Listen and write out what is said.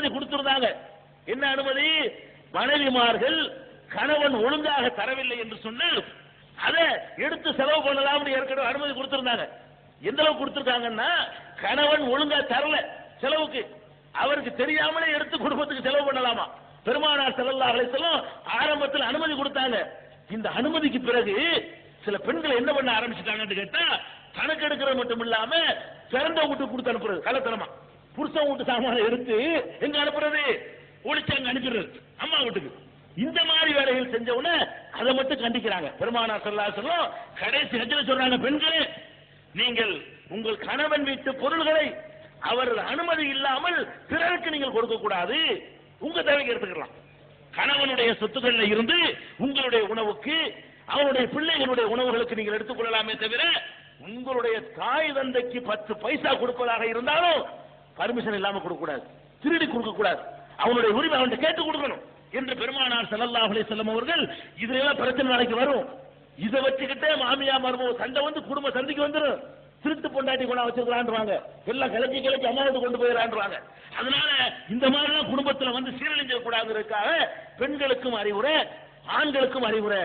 அனுமதி கொடுத்திருந்தாங்க. என்ன அனுமதி? மனைவிமார்கள் கணவன் ஒழுங்காக தரவில்லை என்று சொன்னால் அதை எடுத்து செலவு பண்ணலாம்னு ஏற்கனவே அனுமதி கொடுத்திருந்தாங்க. எந்த அளவுக்கு கொடுத்திருக்காங்கன்னா கணவன் ஒழுங்கா தரல செலவுக்கு. அவருக்கு தெரியாமலே எடுத்து குடும்பத்துக்கு செலவு பண்ணலாமா? பெருமானார் ஸல்லல்லாஹு அலைஹி ஆரம்பத்தில் அனுமதி கொடுத்தாங்க. இந்த அனுமதிக்கு பிறகு சில பெண்கள் என்ன பண்ண ஆரம்பிச்சிட்டாங்கன்னு கேட்டா கணக்கு எடுக்கிறது மட்டும் இல்லாம பிறந்த வீட்டுக்கு கொடுத்து அனுப்புறது கலத்தனமா புருஷன் வீட்டு சாமான எடுத்து எங்க அனுப்புறது? ஒளிச்சாங்க அனுப்பிடுறது. அம்மா வீட்டுக்கு. இந்த மாதிரி வேலைகள் செஞ்ச உடனே அதை மட்டும் கண்டிக்கிறாங்க. பெருமானார் சொல்லா சொல்லும் கடைசி ஹஜ்ல சொல்றாங்க பெண்களே நீங்கள் உங்கள் கணவன் வீட்டு பொருள்களை அவரது அனுமதி இல்லாமல் பிறருக்கு நீங்கள் கொடுக்க கூடாது. உங்க தேவைக்கு எடுத்துக்கலாம். கணவனுடைய சொத்துக்கள்ல இருந்து உங்களுடைய உணவுக்கு அவருடைய பிள்ளைகளுடைய உணவுகளுக்கு நீங்கள் எடுத்துக்கொள்ளலாமே தவிர உங்களுடைய தாய் தந்தைக்கு பத்து பைசா கொடுப்பதாக இருந்தாலும் பர்மிஷன் இல்லாம கொடுக்க கூடாது திருடி கொடுக்க கூடாது அவனுடைய உரிமை அவன்கிட்ட கேட்டு கொடுக்கணும். என்று பெருமானார் ஸல்லல்லாஹு அலைஹி செல்லம் அவர்கள் இதுல பிரச்சனை நாளைக்கு வரும். இதை வச்சுக்கிட்டே மாமியா மருமக சண்டை வந்து குடும்ப சந்திக்கு வந்துடும் திருட்டு பொண்டாட்டி கொண்டா வச்சிருக்கலான்றாங்க. எல்லாம் கிளச்சி கிளச்சி அம்மாவுக்கு கொண்டு போயிடறான்றாங்க. அதனால இந்த மாதிரிலாம் குடும்பத்துல வந்து சீரழிஞ்சிடக்கூடாதுக்காக பெண்களுக்கும் அறிவுரை ஆண்களுக்கும் அறிவுரை.